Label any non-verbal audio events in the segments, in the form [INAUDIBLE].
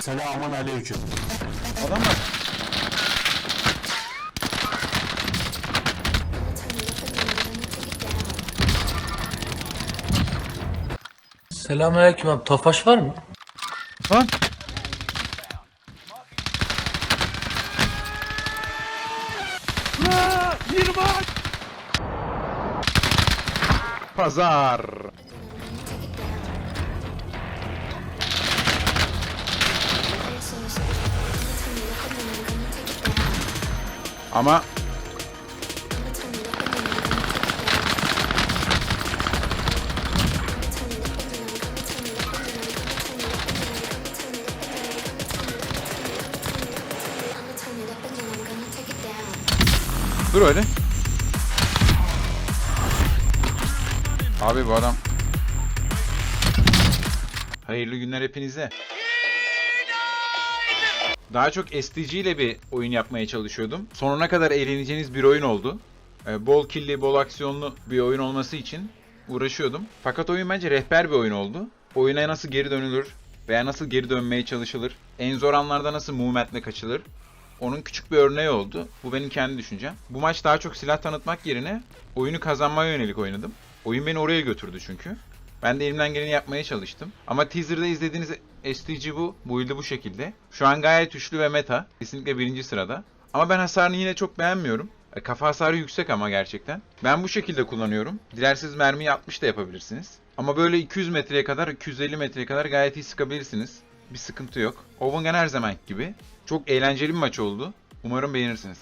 Selamun aleyküm. Adam var. Selamünaleyküm abi. Tofaş var mı? Lan. Pazar. Ama dur öyle. Abi bu adam. Hayırlı günler hepinize. Daha çok STG ile bir oyun yapmaya çalışıyordum. Sonuna kadar eğleneceğiniz bir oyun oldu. Ee, bol killi, bol aksiyonlu bir oyun olması için uğraşıyordum. Fakat oyun bence rehber bir oyun oldu. Oyuna nasıl geri dönülür veya nasıl geri dönmeye çalışılır, en zor anlarda nasıl movementle kaçılır, onun küçük bir örneği oldu. Bu benim kendi düşüncem. Bu maç daha çok silah tanıtmak yerine oyunu kazanmaya yönelik oynadım. Oyun beni oraya götürdü çünkü. Ben de elimden geleni yapmaya çalıştım. Ama teaser'da izlediğiniz STG bu. Build'i bu şekilde. Şu an gayet üçlü ve meta. Kesinlikle birinci sırada. Ama ben hasarını yine çok beğenmiyorum. E, Kafa hasarı yüksek ama gerçekten. Ben bu şekilde kullanıyorum. Dilerseniz mermiyi 60 da yapabilirsiniz. Ama böyle 200 metreye kadar, 250 metreye kadar gayet iyi sıkabilirsiniz. Bir sıkıntı yok. Oven Gun her zamanki gibi. Çok eğlenceli bir maç oldu. Umarım beğenirsiniz.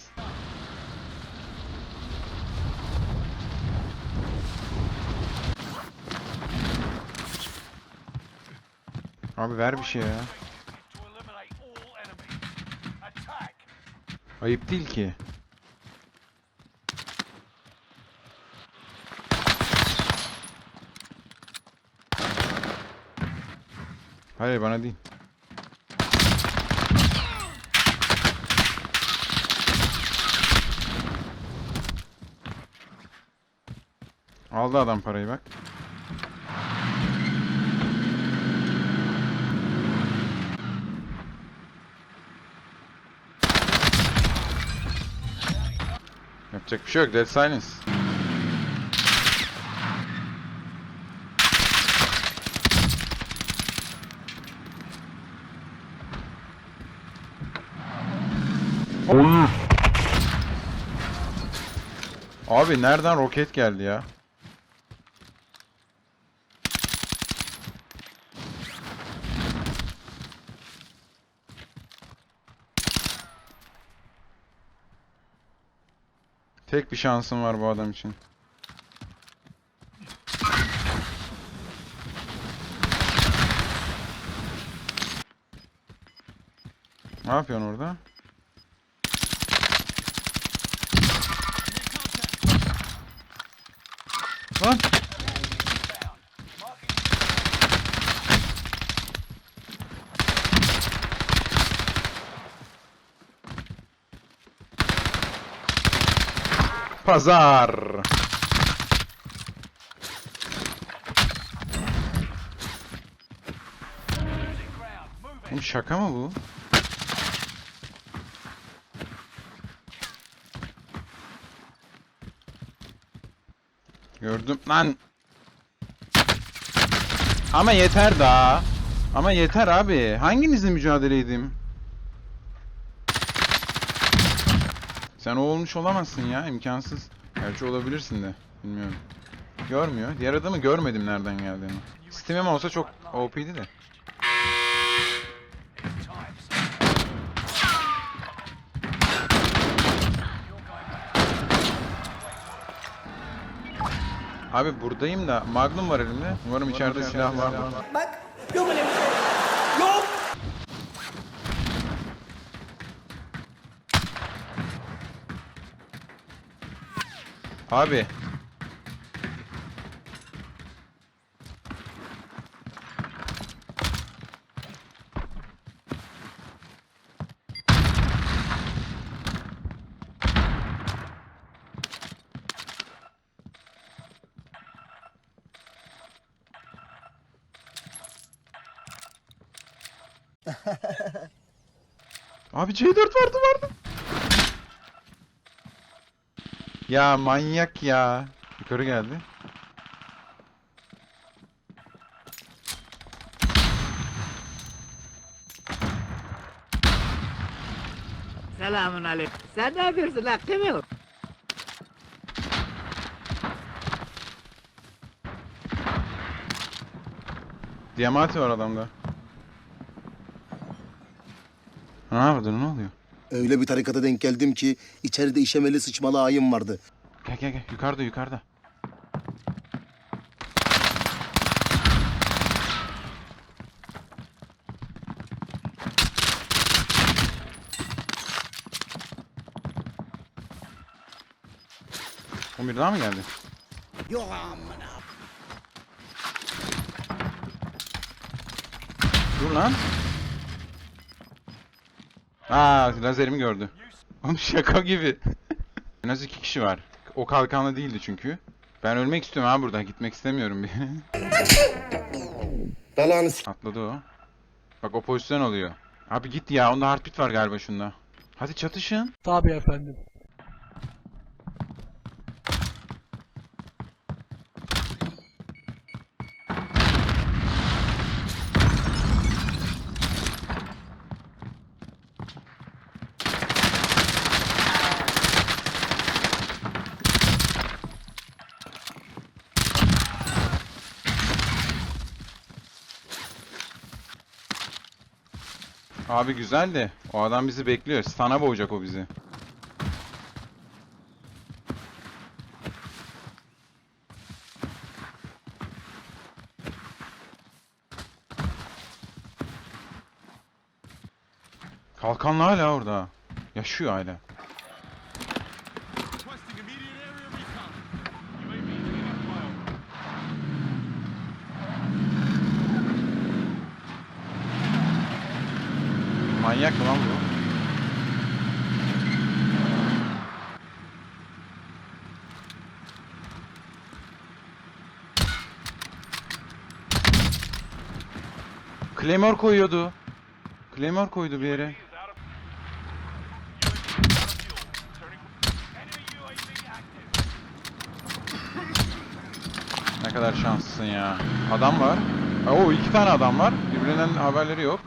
Abi ver bir şey ya. Ayıp değil ki. Hayır bana değil. Aldı adam parayı bak. Yapacak bir şey yok. Dead silence. Abi nereden roket geldi ya? Tek bir şansım var bu adam için. Ne yapıyorsun orada? Lan! Pazar. Oğlum şaka mı bu? Gördüm lan. Ama yeter daha. Ama yeter abi. Hanginizle mücadele Sen o olmuş olamazsın ya. imkansız. Gerçi olabilirsin de. Bilmiyorum. Görmüyor. Diğer adamı görmedim nereden geldiğini. Steam'im olsa çok OP'di de. Abi buradayım da Magnum var elimde. Umarım içeride silah var. Bak yok öyle bir şey. Abi. [LAUGHS] Abi C4 vardı vardı. Ya manyak ya. Yukarı geldi. Selamun aleyküm. Sen ne yapıyorsun lan değil mi? Diamante var adamda. Ne yapıyorsun ne oluyor? Öyle bir tarikata denk geldim ki içeride işemeli sıçmalı ayım vardı. Gel gel gel yukarıda yukarıda. On bir daha mı geldi? Yok amına. Dur lan. Aa lazerimi gördü. Oğlum şaka gibi. [LAUGHS] en az iki kişi var. O kalkanlı değildi çünkü. Ben ölmek istiyorum ha burada. Gitmek istemiyorum bir. [LAUGHS] Dalağını s- Atladı o. Bak o pozisyon alıyor. Abi git ya. Onda heartbeat var galiba şunda. Hadi çatışın. Tabii efendim. Abi güzel de. O adam bizi bekliyor. Sana boğacak o bizi. Kalkanlı hala orada. Yaşıyor hala. Manyak mı lan bu? Claymore koyuyordu. Claymore koydu bir yere. Ne kadar şanslısın ya. Adam var. Oo iki tane adam var. Birbirinden haberleri yok.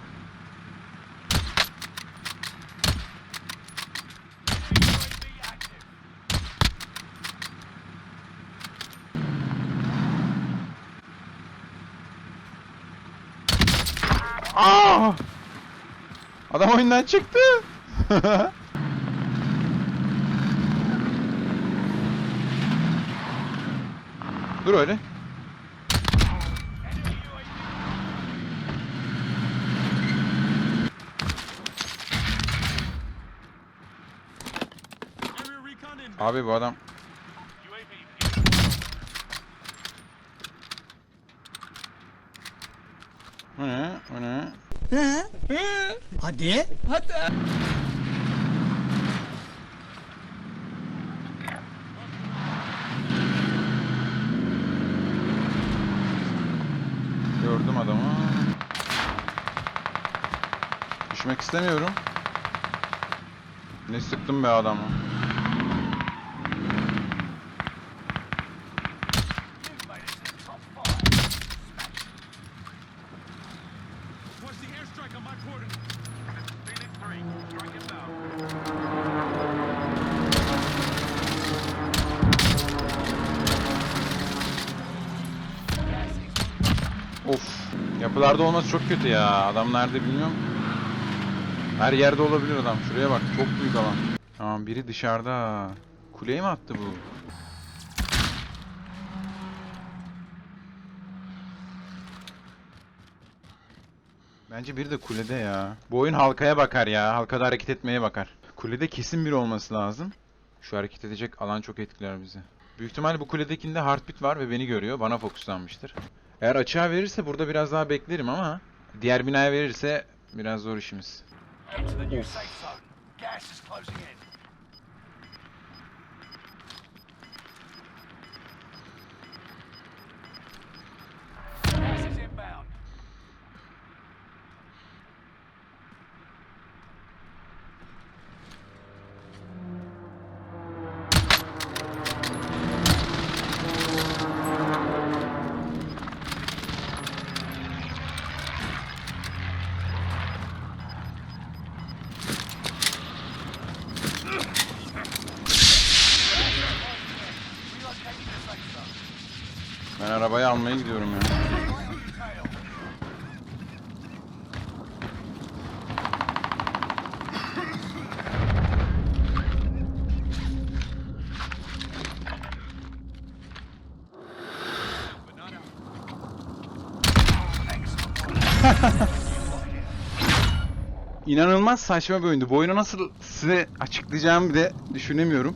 Aa! Adam oyundan çıktı. [LAUGHS] Dur öyle. Abi bu adam bu ne? Bu ne? Hadi. Hadi. Gördüm adamı. Düşmek istemiyorum. Ne sıktım be adamı. Of. Yapılarda olması çok kötü ya. Adam nerede bilmiyorum. Her yerde olabilir adam. Şuraya bak. Çok büyük alan. Tamam biri dışarıda. Kuleye mi attı bu? Bence biri de kulede ya. Bu oyun halkaya bakar ya. Halkada hareket etmeye bakar. Kulede kesin biri olması lazım. Şu hareket edecek alan çok etkiler bizi. Büyük ihtimalle bu kuledekinde heartbeat var ve beni görüyor. Bana fokuslanmıştır. Eğer açığa verirse burada biraz daha beklerim ama diğer binaya verirse biraz zor işimiz. Head almaya gidiyorum ya. [LAUGHS] İnanılmaz saçma bir oyundu. Bu oyunu nasıl size açıklayacağımı bile düşünemiyorum.